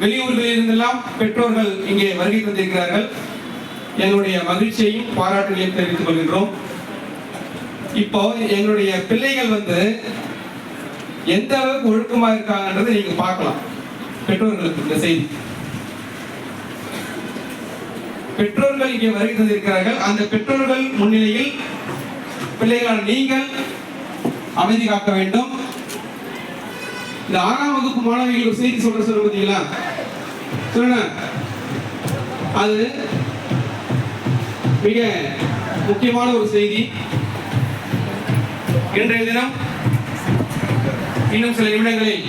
வெளியூர்களில் இருந்தெல்லாம் பெற்றோர்கள் இங்கே வருகை தந்திருக்கிறார்கள். எங்களுடைய மகிழ்ச்சியையும் பாராட்டுகளையும் தெரிவித்துக் கொள்கின்றோம். இப்போ எங்களுடைய பிள்ளைகள் வந்து எந்த அளவுக்கு ஒழுக்கமா இருக்காங்கன்றதை நீங்க பார்க்கலாம். பெற்றோர்களுக்கு இந்த செய்தி. பெற்றோர்கள் இங்கே வருகை தந்திருக்கிறார்கள். அந்த பெற்றோர்கள் முன்னிலையில் பிள்ளைகளான நீங்கள் அமைதி காக்க வேண்டும். இந்த ஆறாம் வகுப்பு மாணவிகள் ஒரு செய்தி சொல்ற சொல்ல பார்த்தீங்களா சொல்லுங்க. அது மிக முக்கியமான ஒரு செய்தி. இன்றைய தினம் இன்னும் சில நிமிடங்களில்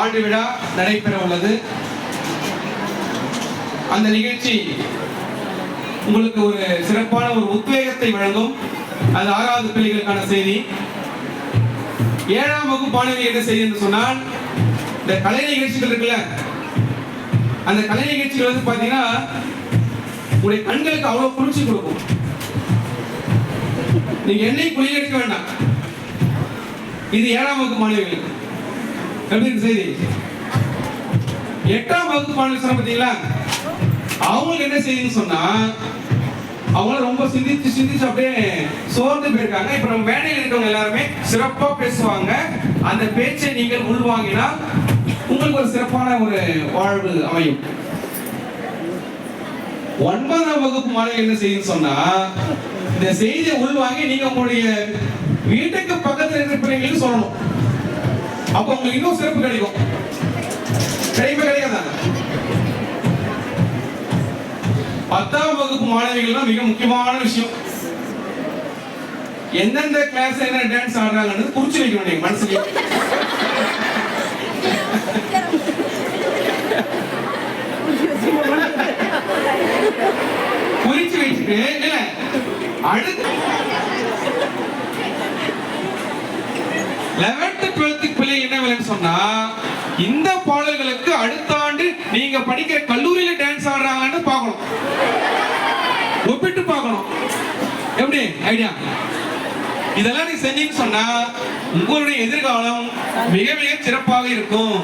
ஆண்டு விழா நடைபெற உள்ளது. அந்த நிகழ்ச்சி உங்களுக்கு ஒரு சிறப்பான ஒரு உத்வேகத்தை வழங்கும். அது ஆறாவது பிள்ளைகளுக்கான செய்தி. ஏழாம் வகுப்பு மாணவி என்ன செய்தி என்று சொன்னால் இந்த கலை நிகழ்ச்சிகள் இருக்குல்ல அந்த கலை நிகழ்ச்சிகள் வந்து பாத்தீங்கன்னா உடைய கண்களுக்கு அவ்வளவு குளிர்ச்சி கொடுக்கும். நீங்க என்னையும் குளிர் எடுக்க வேண்டாம். இது ஏழாம் வகுப்பு மாணவிகளுக்கு எப்படி செய்தி? எட்டாம் வகுப்பு மாணவி சொன்ன அவங்களுக்கு என்ன செய்தின்னு சொன்னா அவங்களும் ரொம்ப சிந்திச்சு சிந்திச்சு அப்படியே சோர்ந்து போயிருக்காங்க. இப்ப நம்ம வேலையில் இருக்கவங்க எல்லாருமே சிறப்பா பேசுவாங்க. அந்த பேச்சை நீங்கள் உள்வாங்கினால் உங்களுக்கு ஒரு சிறப்பான ஒரு வாழ்வு அமையும். ஒன்பதாம் வகுப்பு மாலை என்ன செய்யும் சொன்னா இந்த செய்தியை உள்வாங்கி நீங்க உங்களுடைய வீட்டுக்கு பக்கத்துல இருக்கிற பிள்ளைங்களுக்கு சொல்லணும். அப்ப உங்களுக்கு இன்னும் சிறப்பு கிடைக்கும். மாணவிகள்லாம் மிக முக்கியமான விஷயம். எந்தெந்த கிளாஸ் என்ன டான்ஸ் ஆடுறாங்கன்னு குறிச்சு வைக்கணும் நீங்க மனசுல குறிச்சு வச்சுட்டு இல்ல அடுத்து லெவன்த் டுவெல்த் பிள்ளை என்ன வேலைன்னு சொன்னா இந்த பாடல்களுக்கு அடுத்த ஆண்டு நீங்க படிக்கிற கல்லூரியில டான்ஸ் ஆடுறாங்கன்னு பார்க்கணும். ஒப்பிட்டு பார்க்கணும். எப்படி? ஐடியா. இதெல்லாம் நீ செஞ்சீங்கன்னு சொன்னா உங்களுடைய எதிர்காலம் மிக மிக சிறப்பாக இருக்கும்.